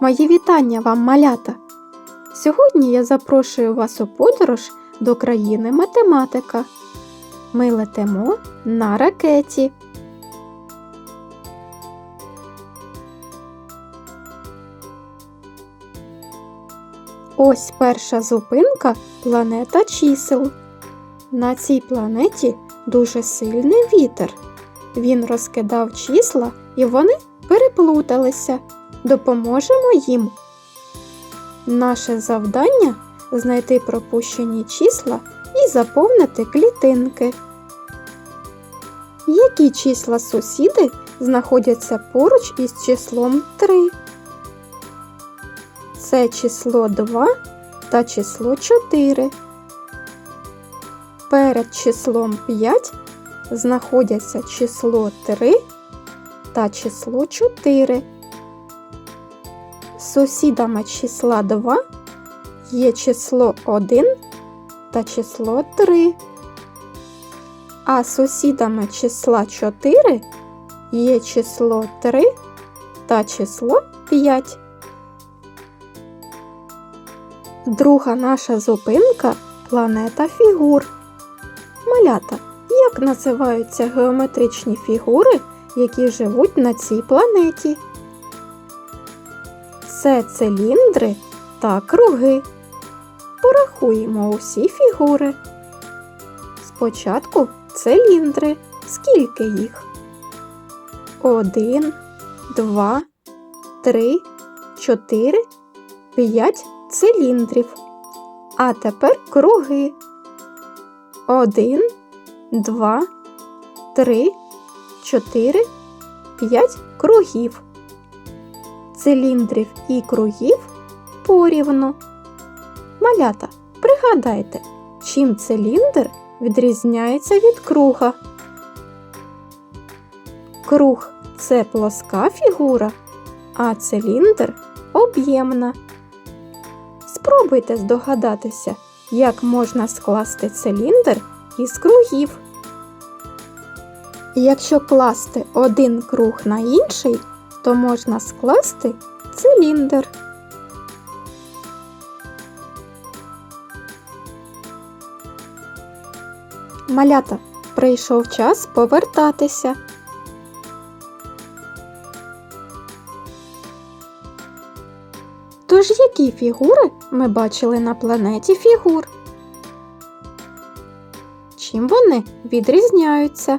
Мої вітання вам, малята! Сьогодні я запрошую вас у подорож до країни математика. Ми летимо на ракеті. Ось перша зупинка планета чисел. На цій планеті дуже сильний вітер. Він розкидав числа і вони переплуталися. Допоможемо їм. Наше завдання знайти пропущені числа і заповнити клітинки. Які числа сусіди знаходяться поруч із числом 3? Це число 2 та число 4. Перед числом 5 знаходяться число 3 та число 4. Сусідами числа 2 є число 1 та число 3. А сусідами числа 4 є число 3 та число 5. Друга наша зупинка планета фігур. Малята, як називаються геометричні фігури, які живуть на цій планеті? Це циліндри та круги. Порахуємо усі фігури. Спочатку циліндри. Скільки їх? Один, два, три, чотири, п'ять циліндрів. А тепер круги. Один, два, три, чотири, п'ять кругів. Циліндрів і кругів порівну. Малята, пригадайте, чим циліндр відрізняється від круга. Круг це плоска фігура, а циліндр об'ємна. Спробуйте здогадатися, як можна скласти циліндр із кругів. Якщо класти один круг на інший, то можна скласти циліндр. Малята, прийшов час повертатися. Тож які фігури ми бачили на планеті фігур? Чим вони відрізняються?